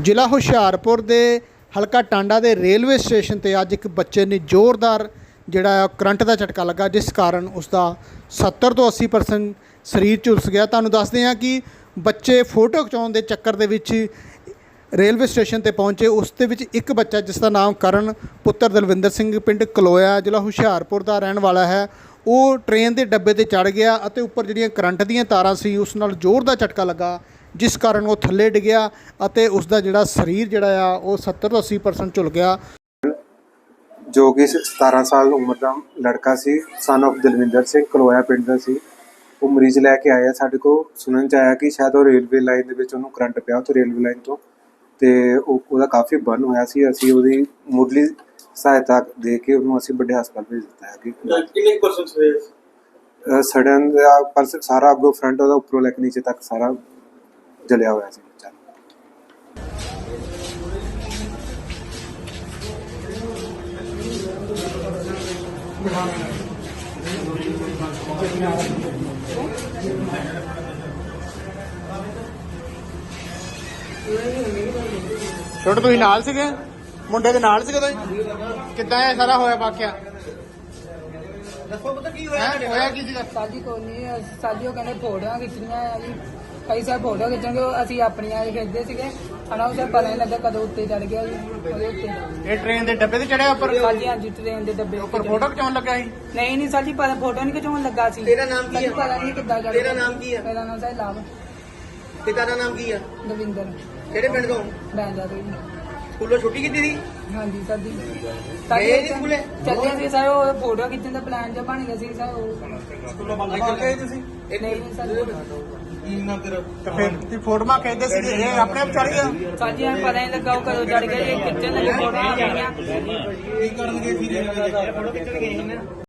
ਜ਼ਿਲ੍ਹਾ ਹੁਸ਼ਿਆਰਪੁਰ ਦੇ ਹਲਕਾ ਟਾਂਡਾ ਦੇ ਰੇਲਵੇ ਸਟੇਸ਼ਨ ਤੇ ਅੱਜ ਇੱਕ ਬੱਚੇ ਨੇ ਜ਼ੋਰਦਾਰ ਜਿਹੜਾ ਆ, ਕਰੰਟ ਦਾ ਝਟਕਾ ਲੱਗਾ, ਜਿਸ ਕਾਰਨ ਉਸ ਦਾ 70 ਤੋਂ 80% ਸਰੀਰ ਝੁਲਸ ਗਿਆ। ਤੁਹਾਨੂੰ ਦੱਸਦੇ ਹਾਂ ਕਿ ਬੱਚੇ ਫੋਟੋ ਖਿਚਾਉਣ ਦੇ ਚੱਕਰ ਦੇ ਵਿੱਚ ਰੇਲਵੇ ਸਟੇਸ਼ਨ ਤੇ ਪਹੁੰਚੇ। ਉਸ ਦੇ ਵਿੱਚ ਇੱਕ ਬੱਚਾ, ਜਿਸ ਦਾ ਨਾਮ ਕਰਨ ਪੁੱਤਰ ਦਲਵਿੰਦਰ ਸਿੰਘ, ਪਿੰਡ ਕਲੋਇਆ, ਜ਼ਿਲ੍ਹਾ ਹੁਸ਼ਿਆਰਪੁਰ ਦਾ ਰਹਿਣ ਵਾਲਾ ਹੈ। ਉਹ ਟ੍ਰੇਨ ਦੇ ਡੱਬੇ ਤੇ ਚੜ ਗਿਆ ਅਤੇ ਉੱਪਰ ਜਿਹੜੀਆਂ ਕਰੰਟ ਦੀਆਂ ਤਾਰਾਂ ਸੀ, ਉਸ ਨਾਲ ਜ਼ੋਰ ਦਾ ਝਟਕਾ ਲੱਗਾ। ਜਿਸ ਕਾਰਨ ਉਹ ਥੱਲੇ ਡਿੱਗਿਆ ਅਤੇ ਉਸ ਦਾ ਜਿਹੜਾ ਸਰੀਰ ਜਿਹੜਾ ਆ ਉਹ 70 ਤੋਂ 80% ਝੁਲ ਗਿਆ। ਜੋ ਕਿ 17 ਸਾਲ ਉਮਰ ਦਾ ਲੜਕਾ ਸੀ ਸਨ of ਦਲਵਿੰਦਰ ਸਿੰਘ ਕਲੋਇਆ ਪਿੰਡ ਦਾ ਸੀ। ਉਹ ਮਰੀਜ਼ ਲੈ ਕੇ ਆਇਆ। ਸਾਡੇ ਕੋਲ ਸੁਣਨ ਚ ਆਇਆ ਕਿ ਸ਼ਾਇਦ ਉਹ ਰੇਲਵੇ ਲਾਈਨ ਦੇ ਵਿੱਚ ਉਹਨੂੰ ਕਰੰਟ ਪਿਆ ਉੱਥੇ ਰੇਲਵੇ ਲਾਈਨ ਤੋਂ। ਤੇ ਉਹ ਉਹਦਾ ਕਾਫੀ ਬਰਨ ਹੋਇਆ ਸੀ। ਅਸੀਂ ਉਹਦੀ ਮੁੱਢਲੀ ਸਹਾਇਤਾ ਦੇ ਕੇ ਉਹਨੂੰ ਅਸੀਂ ਵੱਡੇ ਹਸਪਤਾਲ ਭੇਜ ਦਿੱਤਾ ਹੈ। ਕਿ ਕਿੰਨੇ ਪਰਸੈਂਟ ਸਡਨ ਦਾ ਪਰਸ ਸਾਰਾ ਅੱਗੋਂ ਫਰੰਟ ਉਹਦਾ ਉੱਪਰੋਂ ਲੈ ਕੇ ਨੀਚੇ ਤੱਕ ਸਾਰਾ ਜਲਿਆ ਹੋਇਆ ਸੀ ਬੱਚਾ। ਛੋਟੇ, ਤੁਸੀਂ ਨਾਲ ਸੀਗੇ? ਮੁੰਡੇ ਦੇ ਨਾਲ ਸੀਗੇ ਤੁਸੀਂ? ਕਿੱਦਾਂ ਇਹ ਸਾਰਾ ਹੋਇਆ ਵਾਕਿਆ? ਦੱਸੋ ਪਤਾ ਕੀ ਹੈਂ? ਹੋਇਆ ਕੀ ਸੀਗਾ? ਸਾਡੀ ਕੋਈ ਨਹੀਂ ਸਾਡੀ ਉਹ ਕਹਿੰਦੇ ਫੋਟੋਆਂ ਖਿੱਚਣੀਆਂ ਆ ਜੀ। ਕਈ ਸਾਰ ਫੋਟੋ ਖਿੱਚਾਂਗੇ ਉਹ ਅਸੀਂ ਆਪਣੀਆਂ ਹੀ ਖਿੱਚਦੇ ਸੀਗੇ। ਹਨਾ ਉਹ ਪਤਾ ਨਹੀਂ ਲੱਗਾ ਕਦੋਂ ਉੱਤੇ ਚੜ ਗਿਆ ਜੀ ਉਹਦੇ ਉੱਤੇ ਇਹ ਟ੍ਰੇਨ ਦੇ ਡੱਬੇ ਤੇ ਚੜਿਆ ਉੱਪਰ? ਹਾਂਜੀ ਹਾਂਜੀ ਟ੍ਰੇਨ ਦੇ ਡੱਬੇ ਉੱਪਰ ਫੋਟੋ ਖਿਚਾਉਣ ਲੱਗਾ ਸੀ? ਨਹੀਂ ਨਹੀਂ ਸਾਡੀ ਪਤਾ ਫੋਟੋ ਨਹੀਂ ਖਿਚਾਉਣ ਲੱਗਾ ਸੀ। ਤੇਰਾ ਨਾਮ ਕੀ ਹੈ? ਪਤਾ ਨਹੀਂ ਕਿੱਦਾਂ ਚੜ ਤੇਰਾ ਨਾਮ ਕੀ ਹੈ? ਮੇਰਾ ਨਾਮ ਸਾਈ ਲਾਭ ਪਿਤਾ ਦਾ ਨਾਮ ਕੀ ਆ? ਦਵਿੰਦਰ। ਕਿਹੜੇ ਪਿੰਡ ਤੋਂ? ਬੈਂਦਾ ਤੋਂ ਜੀ। ਸਕੂਲੋਂ ਛੁੱਟੀ ਕੀਤੀ ਸੀ? ਹਾਂਜੀ ਸਾਡੀ ਗਏ ਨੀ ਸਕੂਲੇ? ਚੱਲੇ ਸੀ ਸਾਰੇ ਉਹ ਫੋਟੋ ਖਿੱਚਣ ਦਾ ਪਲਾਨ ਜਿਹਾ ਬਣ ਗਿਆ ਸੀ ਸਾਰੇ ਉਹ। ਸਕੂਲੋਂ ਬੰਦ ਕਰ ਗਏ ਤੁਸੀਂ? ਨਹੀਂ ਨਹੀਂ ਕੀ ਨਾਮ ਤੇਰਾ? ਤੇ ਫਿਰ ਤੁਸੀਂ ਫੋਟੋਆਂ ਖਿੱਚਦੇ ਸੀਗੇ ਇਹ ਆਪਣੇ ਆਪ ਚੜ ਗਿਆ? ਸਾਡੀ ਐਂ ਪਤਾ ਨਹੀਂ ਲੱਗਾ ਉਹ ਕਦੋਂ ਚੜ ਗਿਆ ਜੀ ਖਿੱਚਣ ਲੱਗੇ ਫੋਟੋਆਂ ਜਿਹੜੀਆਂ ਕੀ ਕਰਨਗੇ ਫਿਰ ਫੋਟੋ ਖਿੱਚਣ ਗਏ ਸੀ ਨਾ।